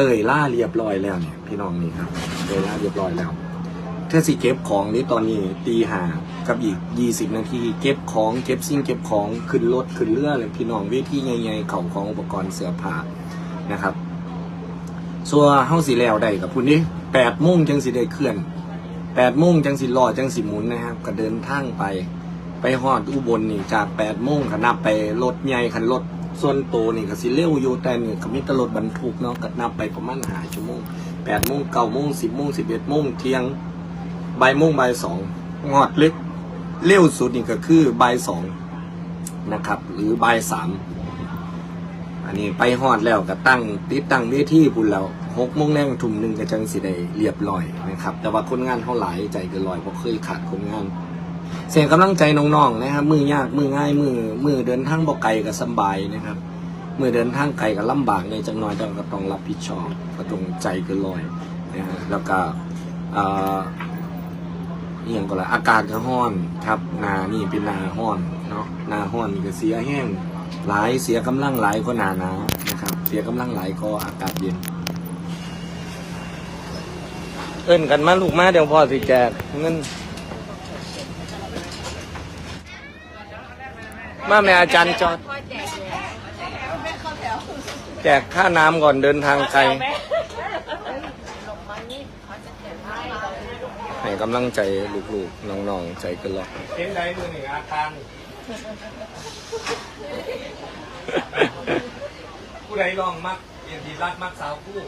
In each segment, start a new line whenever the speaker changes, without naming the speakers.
ตยล่าเรียบร้อยแล้วเนี่ยพี่น้องนี่ครับเตยล่าเรียบร้อยแล้วถ้าสิเก็บของนี่ตอนนี้ตีหากับอีกยี่สิบนาทีเก็บของเก็บสิ่งเก็บของขึ้นรถขึ้นเรือเลยพี่น้องเวทีใหญ่ๆเขาของอุปกรณ์เสื้อผ้านะครับส่วนเฮาสิแล้วได้กับพุ่นนี้แปดโมงจังสิได้เคลื่อนแปดโมงจังสิรอจังสิหมุนนะครับก็เดินทางไปไปฮอดอุบลนี่จากแปดโมงก็นับไปรถใหญ่คันรถ ส่วนโตวนี่ก็สิเร็วอยู่แต่นี่ก็มีแต่รถบรรทุกเนาะก็นับไปประมาณหาชั่วโมงแปดโมงเก้าโมงสิบโมงสิบเอ็ดโมงเที่ยงบ่ายโมงบ่ายสองงอดเล็กเร็วสุดนี่ก็คือบ่ายสองนะครับ หรือบ่ายสามอันนี้ไปฮอดแล้วก็ตั้งติดตั้งเวทีพุ่นแล้วหกโมงแรงทุ่มหนึ่งก็จังสิได้เรียบร้อยนะครับ แต่ว่าคนงานเท่าหลายใจเกินร้อยเพราะเคยขาดคนงาน เสียงกำลังใจน้องๆนะครับ มือยากมือง่ายมือมือเดินทางบ่ไกลก็สบายนะครับมือเดินทางไกลก็ลำบากในจังน้อยแต่ก็ต้องรับผิดชอบก็ต้องใจเกินร้อยนะฮะแล้วก็เอ่ออย่างก็ละอากาศก็ร้อนครับนานี่เป็นนาร้อนเนาะนาร้อนก็เสียแห้งหลายเสียกำลังหลายก็หนาหนาวนะครับ เสียกำลังหลายก็อากาศเย็น เอิ้นกันมาลูกมาเดี๋ยวพ่อสิแจกเงิน มาแม่อาจารย์จอดแจกค่าน้ำก่อนเดินทางไกลให้กำลังใจลูกๆน้องๆใจเกันหรอกเห็นได้มือหนึ่งอาคารผู้ใดลองมักเรียนดีรักมักสาวผู้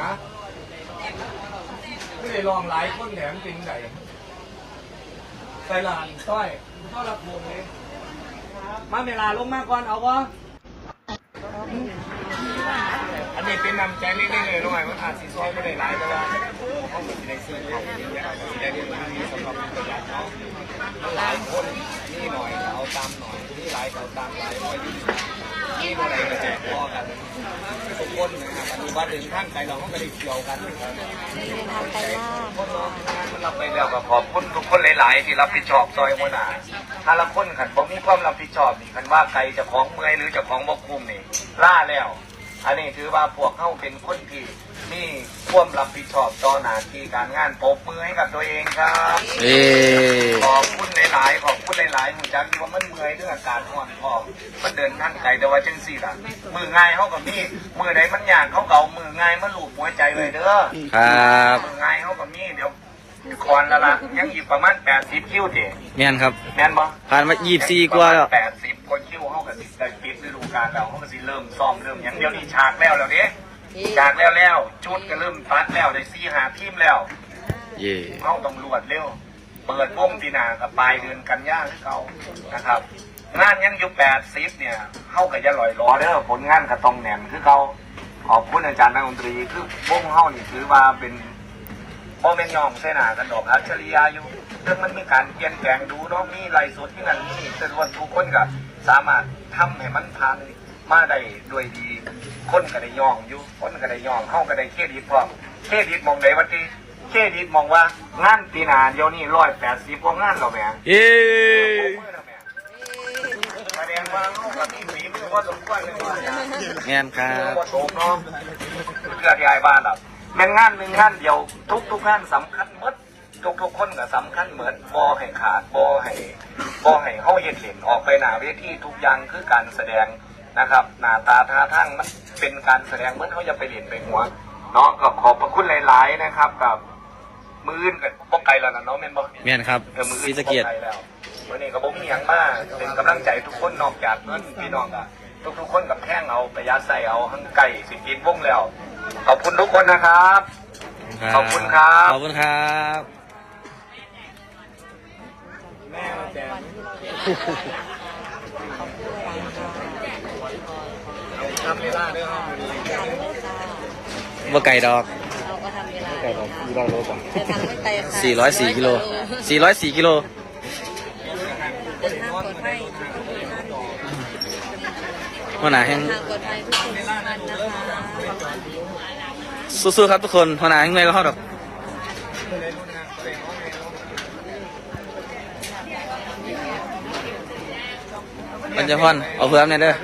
ฮะผู้ใดลองหลายคนแหลมเป็นไง ไสหลานต้อยต้อนรับวงเลยมาเวลาลงมาก่อนเอาวะ อันนี้เป็นนำใจเล็กๆเลยน้อยมันอาจสิซอยไม่ได้หลายแต่ว่าเขาเป็นในซื้อของที่อยากได้เรียนรู้สำหรับประหยัดเนาะหลายคนนี่หน่อยเอาตามหน่อยนี่หลายเอาตามหลายก็ดีนี่อะไรก็แจกพ่อกันทุกคนนะครับอันนี้ว่าถึงข้างไกลเราก็ไม่ได้เกี่ยวกันครับ
ทางไปล่า
คนเรามันรับไปแล้วก็ขอบคุณทุกคนหลาย ๆ ที่รับผิดชอบซอยมนาถ้าละคนขันผมมีความรับผิดชอบนี่คันว่าไกลจะของเมื่อยหรือจะของบกคุมนี่ล่าแล้ว อันนี้ถือว่าพวกเขาเป็นคนที่มีความรับผิดชอบต่อหน้าที่การงานปรบมือให้กับตัวเองครับ
เอ้
ขอบคุณหลายๆขอบคุณหลายๆหูจักที่ว่ามันเมื่อยเรื่องอาการห่อนพอมันเดินทางไกลแต่ว่าจังสี่ล่ะมือง่ายเขากับมีมือไหนมันยากเขาเก่ามือง่ายมันลูบหัวใจเลยเด้อ
ครับ
มือง่ายเขากับมีเดี๋ยวคอนและละยังอยู่ประมาณแปดสิบคิวเด็
แม่นครับ
แม่นบ่
ผ่านมา24กว่าแล้ว
แปดสิบคนคิวเขา กับสิได้ปิดฤดูกาลแล้วเขาก็สิเริ่มซ้อมเริ่มอย่างเดียวนี่ฉากแล้วแล้วเด้ฉากแล้วแล้วชุดก็เริ่มตัดแล้วได้ซีหาทีมแล้ว
เย่
เข้าตำรวจเร็วเปิดวงปีหนากับปลายเดือนกันยาที่เขานะครับงานยังอยู่แปดซิปเนี่ยเข้ากับยาลอยล้อเด้อผลงานกับตองแหนมคือเขาขอบคุณอาจารย์นักดนตรีคือวงเข้านี่ถือว่าเป็นโมเมนยองเสนากันดอกอัจฉริยะอยู่ซึ่งมันมีการเปลี่ยนแปลงดูเนาะมีไรสดที่นั่นนี่แต่ว่าทุกคนก็ สามารถทำให้มันผ่านมาได้ด้วยดี คนก็ได้ย่องอยู่ คนก็ได้ย่องเข้าก็ได้เครดิตพร้อมเครดิตมองไหนวันที่เครดิตมองว่างานปีหนาเดียวนี่ร้อยแปดสิบกว่างานเราแหม่
เย้
แสดงว่าลูกกับพี่สีมือว่าสมควรเลยว่าอย่าง
แม่นครั
เพื่อบว่าโถมเนาะเพื่อที่ไอ้บ้านล่ะแม่นงานหนึ่งงานเดียวทุกทุกๆงานสำคัญหมดทุกทุกๆคนก็สำคัญเหมือนบอให้ขาดบอให้ บอให้เขาเห็นเห็นออกไปหน้าเวทีทุกอย่างคือการแสดงนะครับหน้าตาท่าทางมันเป็นการแสดงเหมือนเขาจะไปเรียนไปหัวเนาะก็ขอบพระคุณหลาย ๆ นะครับกับมืออื่นกับพวกไกลแล้วนะเนาะแม่นบ่
แม่นครับ
เออมือ
ศรีสะเกียด
แล้ววันนี้ก็บ่มีหยังมากเป็นกำลังใจทุกคนนอกจากเงินพี่น้องอะทุกๆคนกับแท่งเอาประหยัดใส่เอาทั้งไก่สิกินวงแล้ว ขอบคุณทุกคนนะครับ ขอบคุณครับ
ขอบคุณครับ
ม่มาแจกทำเวลาด้วยครับ
บ่ไก่ดอก
เราก็ทำเวลา
ไก่ของพี่ได้รู้ป่ะ
จะทำไม่ไกลค่ะ
404กิโล404กิโล
เดินทางปลอดภัย
หัวหน้าแห่ง
ทางปลอดภัยทุกคนทุกท่านนะคะ
สู้ๆครับทุกคนหัวหน้าแห่งไงก็เข้าดอก มันจะพอนเอาเพิ่มเนี่ยเด้อ